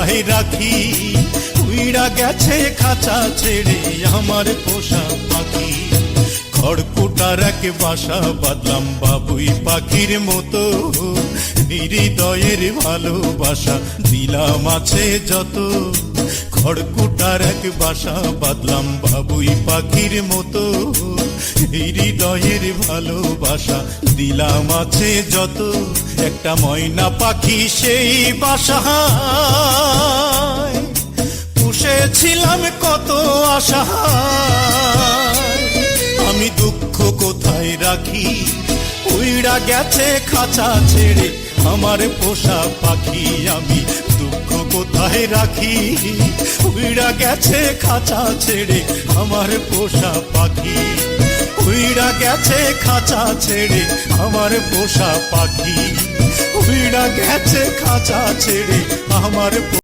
কোথায় রাখি। উইড়া গেছে, খাঁচা ছেড়ে আমার পোষা পাখি। খড়কুটার এক বাসা বাদলাম বাবুই পাখির মতো। হৃদয়ের ভালোবাসা দিলাম আছে যত। খড়কুটার এক বাসা বাদলাম বাবুই পাখির মতো। হৃদয়ের ভালোবাসা দিলাম আছে যত। একটা ময়না পাখি সেই বাসা পুষেছিলাম কত আশা। আমি দুঃখ কোথায় রাখি? উইড়া গেছে খাঁচা ছেড়ে। আমার পোষা পাখি আমি দুঃখ কোথায় রাখি? উইড়া গেছে খাঁচা ছেড়ে আমার পোষা পাখি। উইড়া গেছে খাঁচা ছেড়ে আমার পোষা পাখি। উইড়া গেছে খাঁচা ছেড়ে আমার